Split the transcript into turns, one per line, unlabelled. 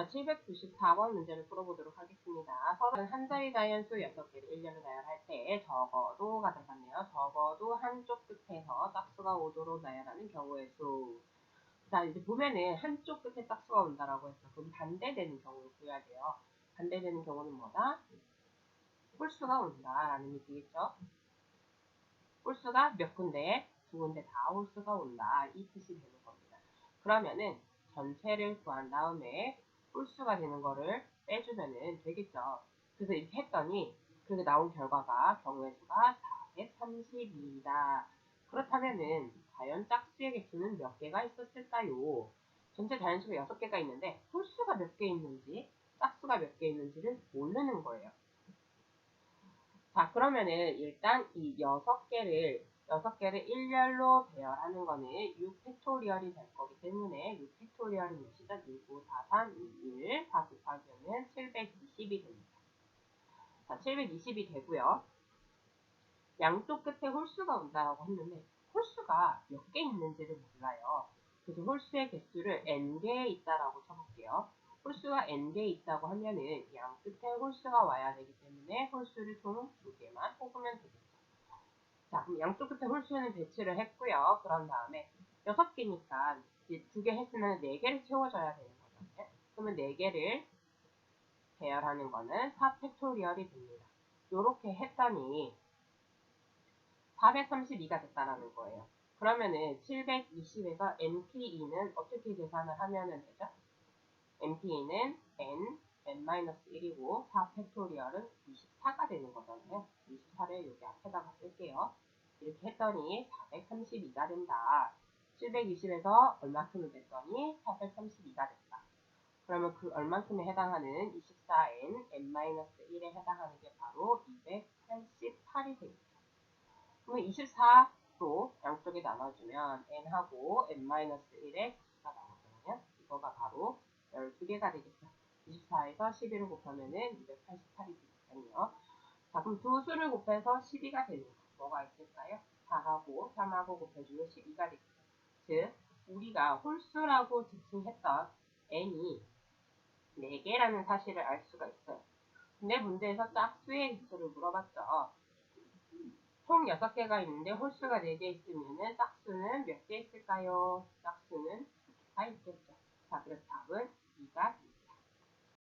자, 794번 문제를 풀어보도록 하겠습니다. 서른 한 자리 자연수 6개를 1년을 나열할 때 적어도가 들어갔네요. 적어도 한쪽 끝에서 짝수가 오도록 나열하는 경우의 수. 자, 이제 보면은 한쪽 끝에 짝수가 온다라고 했어. 그럼 반대되는 경우를 구해야 돼요. 반대되는 경우는 뭐다? 홀수가 온다라는 얘기겠죠. 홀수가 몇 군데? 두 군데 다 홀수가 온다. 이 뜻이 되는 겁니다. 그러면은 전체를 구한 다음에 홀수가 되는 거를 빼주면은 되겠죠. 그래서 이렇게 했더니 그게 나온 결과가 경우의 수가 432이다. 그렇다면은 자연 짝수의 개수는 몇 개가 있었을까요? 전체 자연수가 6개가 있는데 홀수가 몇 개 있는지 짝수가 몇 개 있는지를 모르는 거예요. 자 그러면은 일단 이 6개를 6개를 일렬로 배열하는 거는 6 팩토리얼이 될 거기 때문에 6 팩토리얼이 몇이죠? 1, 9, 4, 3, 2, 1, 4 곱하기는 720이 됩니다. 자, 720이 되고요. 양쪽 끝에 홀수가 온다라고 했는데 홀수가 몇 개 있는지를 몰라요. 그래서 홀수의 개수를 n개에 있다라고 쳐볼게요. 홀수가 n개 있다고 하면은 양 끝에 홀수가 와야 되기 때문에 홀수를 총두 개만 뽑으면 되겠죠. 자, 그럼 양쪽 끝에 홀수는 배치를 했고요. 그런 다음에 6개니까 두개 했으면 4개를 채워줘야 되는 거잖아요. 그러면 4개를 배열하는 거는 4 팩토리얼이 됩니다. 요렇게 했더니 432가 됐다라는 거예요. 그러면은 720에서 NPE는 어떻게 계산을 하면 되죠? NPE는 N, N-1이고 4 팩토리얼은 24가 되는 거잖아요. 24를 여기 앞에다가 쓸게요. 이렇게 했더니 432가 된다. 720에서 얼마큼이 됐더니 432가 됐다. 그러면 그 얼만큼에 해당하는 24n, n-1에 해당하는 게 바로 288이 되겠죠. 그러면 24로 양쪽에 나눠주면 n하고 n-1의 숫자가 나오잖아요. 이거가 바로 12개가 되겠죠. 24에서 11을 곱하면 은 288이 되거든요. 자, 그럼 두 수를 곱해서 12가 되는 거. 뭐가 있을까요? 4하고 3하고 곱해주면 12가 되겠죠. 즉, 우리가 홀수라고 지칭했던 n이 4개라는 사실을 알 수가 있어요. 근데 문제에서 짝수의 개수를 물어봤죠. 총 6개가 있는데 홀수가 4개 있으면 짝수는 몇 개 있을까요? 짝수는 2개가 있겠죠. 자, 그래서 답은 2가